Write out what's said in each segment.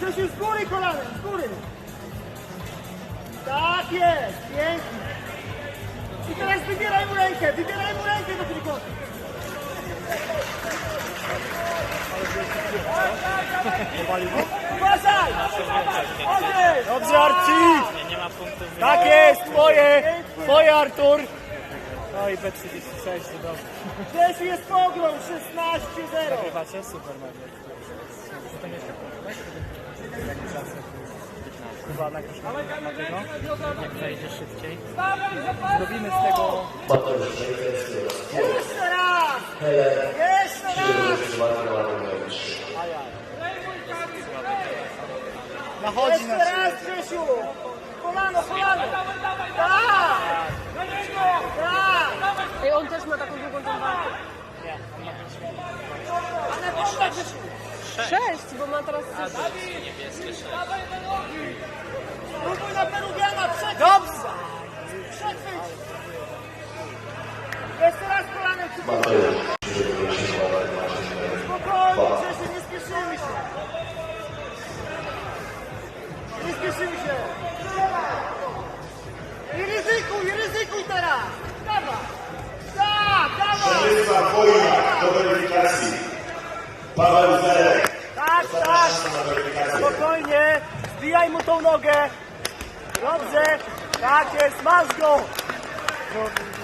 Grzesiu, z góry kolanem, z góry. Tak jest, pięknie. I teraz wybieraj mu rękę, wybieraj mu rękę do trójkąta. Uważaj! Odejdź! Dobrze, Arci! Nie, nie ma punktów. Tak jest, twoje! Twoje, Artur! No i B36, to dobrze. Grzesiu jest pogrom, 16-0. Nagrywacie? Super, Maciek. Chyba nagrasz Matego? Jak wejdzie szybciej. Zrobimy z tego... Jeszcze raz! Jeszcze raz! przygotowanie na numer 3. Nachodzi Jeszcze na siebie. raz, Grzesiu! Kolano, kolano! Tak! Tak! Ej, on też ma taką długą tą walkę. Anakonda, Grzesiu! Sześć, bo ma teraz... Próbuj Mateusz, Spokojnie, Grzesiu, nie spieszymy się! Nie spieszymy się! I ryzykuj, ryzykuj teraz! Dawaj! Tak, dawaj! Wojna do weryfikacji. Paweł Zelek. Tak, tak! Spokojnie! Zbijaj mu tą nogę! Dobrze! Tak jest, masz go! Nika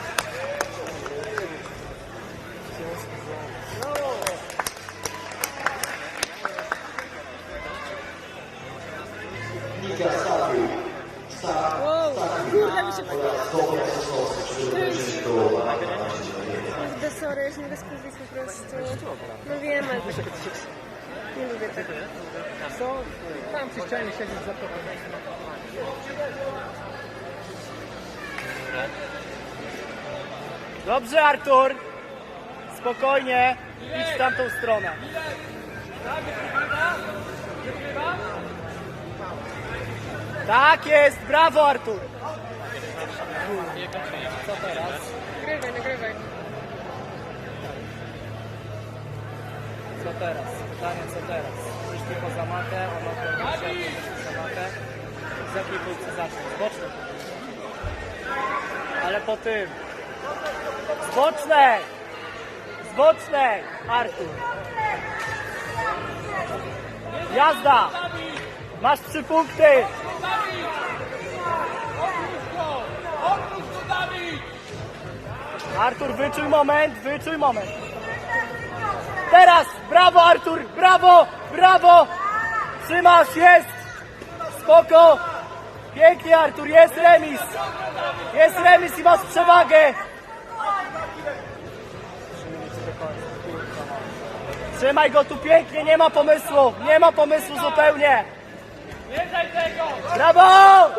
Kurde, sorry, nie po prostu. No wiem, ale... Nie lubię tego. Co? Tam przy ścianie siedzisz za to. Dobrze, Artur! Spokojnie, idź w tamtą stronę. Tak jest, brawo Artur! Co teraz? Nagrywaj, nagrywaj. Co teraz? Pytanie co teraz? Iść tylko za matę, on odbierze za matę. Z jakiej pozycji zacznie? Z bocznej. Ale po tym. Z bocznej! Z bocznej! Artur. Jazda! Masz trzy punkty! Artur, wyczuj moment, wyczuj moment. Teraz! Brawo Artur! Brawo! Brawo! Trzymasz, jest! Spoko! Pięknie Artur, jest remis! Jest remis i masz przewagę! Trzymaj go tu pięknie, nie ma pomysłu! Nie ma pomysłu zupełnie! Brawo!